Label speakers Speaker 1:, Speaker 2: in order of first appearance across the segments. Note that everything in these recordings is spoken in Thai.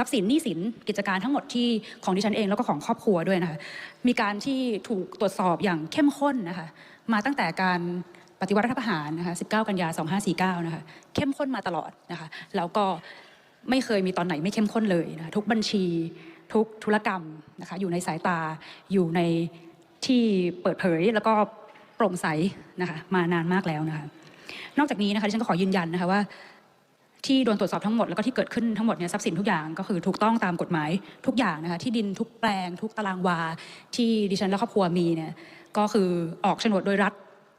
Speaker 1: ทรัพย์สินหนี้สินกิจการทั้งหมดที่ของดิฉันเองแล้วก็ของครอบครัวด้วยนะคะมีการที่ถูกตรวจสอบอย่างเข้มข้นนะคะมาตั้งแต่การปฏิวัติรัฐประหารนะคะ19 กันยา 2549 นะคะเข้มข้นมาตลอดนะคะแล้วก็ไม่เคยมีตอนไหนไม่เข้มข้นเลยนะะทุกบัญชีทุกธุรกรรมนะคะอยู่ในสายตาอยู่ในที่เปิดเผยแล้วก็โปร่งใสนะคะมานานมากแล้วนะคะนอกจากนี้นะคะดิฉันก็ขอยืนยันนะคะว่า ที่โดนตรวจสอบทั้งหมดแล้วก็ที่เกิดขึ้นทั้งหมดเนี่ยทรัพย์สินทุกอย่างก็คือถูกต้องตามกฎหมายทุกอย่างนะคะที่ดินทุกแปลง ทุกตารางวา ที่ดิฉันและครอบครัวมีเนี่ยก็คือออกโฉนดโดยรัฐ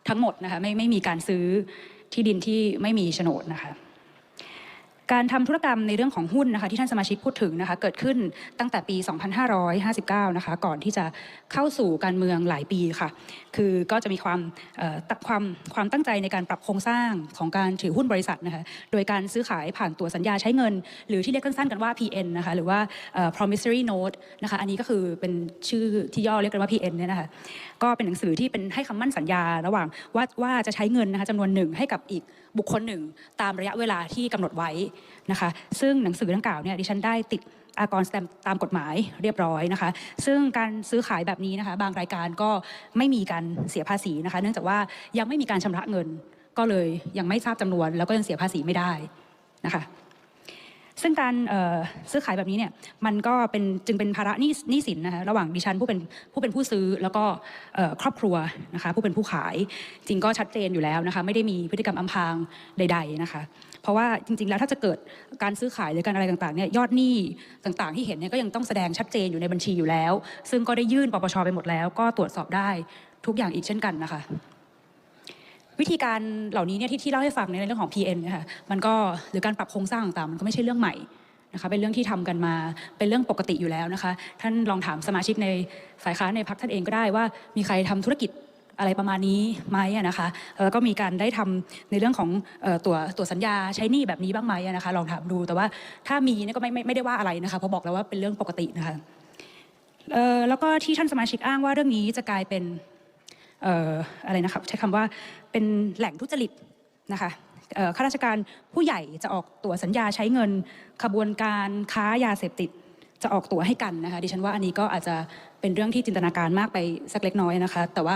Speaker 1: ทั้งหมดนะคะไม่ไม่มีการซื้อที่ดินที่ไม่มีโฉนดนะคะ การทำธุรกรรมในเรื่องของหุ้นนะคะที่ท่านสมาชิกพูดถึงนะคะเกิดขึ้นตั้งแต่ปี 2559 นะคะก่อนที่จะเข้าสู่การเมืองหลายปีค่ะ คือก็จะมีความตัความความตั้งใจในการปรับโครงสร้างของการถือหุ้นบริษัทนะคะโดยการซื้อขายผ่านตัวสัญญาใช้เงิน หรือที่เรียกสั้นๆกันว่า PN นะคะหรือว่า promissory note นะคะอันนี้ก็คือเป็นชื่อที่ย่อเรียกกันว่า PN เนี่ยนะคะก็เป็นหนังสือที่เป็นให้คำมั่นสัญญาระหว่างว่าว่าจะใช้เงินนะคะจำนวนหนึ่งให้กับอีกบุคคลหนึ่ง ตามระยะเวลาที่กำหนดไว้นะคะ ซึ่งหนังสือดังกล่าวเนี่ยดิฉันได้ติดอากรสแตมตามกฎหมายเรียบร้อยนะคะ ซึ่งการซื้อขายแบบนี้นะคะ บางรายการก็ไม่มีการเสียภาษีนะคะ เนื่องจากว่ายังไม่มีการชำระเงิน ก็เลยยังไม่ทราบจำนวน แล้วก็ยังเสียภาษีไม่ได้นะคะ ซึ่งการซื้อขายแบบนี้เนี่ยมันก็เป็นจึงเป็นภาระหนี้สินนะคะระหว่างดิฉันผู้เป็นผู้เป็นผู้ซื้อแล้วก็ครอบครัวนะคะผู้เป็นผู้ขายจริงก็ชัดเจนอยู่แล้วนะคะไม่ได้มีพฤติกรรมอำพรางใด ๆนะคะ เพราะว่าจริง ๆ แล้วถ้าจะเกิดการซื้อขายหรือการอะไรต่างๆเนี่ยยอดหนี้ต่างๆ ที่เห็นเนี่ยก็ยังต้องแสดงชัดเจนอยู่ในบัญชีอยู่แล้ว ซึ่งก็ได้ยื่นปปชไปหมดแล้ว ก็ตรวจสอบได้ทุกอย่างอีกเช่นกันนะคะ วิธีการเหล่านี้เนี่ยที่ที่เล่าให้ฟังในเรื่องของ PN เนยคะมันก็หรือการปรับโครงสร้างต่างๆมันก็ไม่ใช่เรื่องใหม่นะคะเป็นเรื่องที่ทำกันมาเป็นเรื่องปกติอยู่แล้วนะคะท่านลองถามสมาชิกในฝ่ายค้านในพรรคท่านเองก็ได้ว่า มีใครทำธุรกิจอะไรประมาณนี้ไหมนะคะแล้วก็มีการได้ทำในเรื่องของตัวตัวสัญญาใช้หนี้แบบนี้บ้างไหมนะคะลองถามดูแต่ว่าถ้ามีเนี่ยก็ไม่ไม่ได้ว่าอะไรนะคะเพราะบอกแล้วว่าเป็นเรื่องปกตินะคะแล้วก็ที่ท่านสมาชิกอ้างว่าเรื่องนี้จะกลายเป็น อะไรนะครับใช้คำว่าเป็นแหล่งทุจริตนะคะข้าราชการผู้ใหญ่จะออกตั๋วสัญญาใช้เงินขบวนการค้ายาเสพติดจะออกตั๋วให้กันนะคะดิฉันว่าอันนี้ก็อาจจะเป็นเรื่องที่จินตนาการมากไปสักเล็กน้อยนะคะ แต่ว่า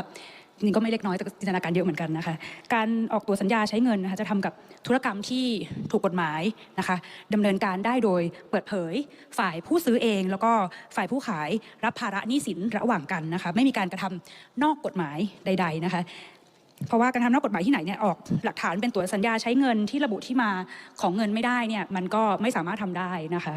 Speaker 1: นี่ก็ไม่เล็กน้อยแต่จินตนาการเยอะเหมือนกันนะคะ การออกตัวสัญญาใช้เงินนะคะจะทำกับธุรกรรมที่ถูกกฎหมายนะคะดำเนินการได้โดยเปิดเผยฝ่ายผู้ซื้อเอง แล้วก็ฝ่ายผู้ขายรับภาระหนี้สินระหว่างกันนะคะไม่มีการกระทำนอกกฎหมายใด ๆนะคะเพราะว่าการทำนอกกฎหมายที่ไหนเนี่ยออกหลักฐานเป็นตัวสัญญาใช้เงินที่ระบุที่มาของเงินไม่ได้เนี่ยมันก็ไม่สามารถทำได้นะคะ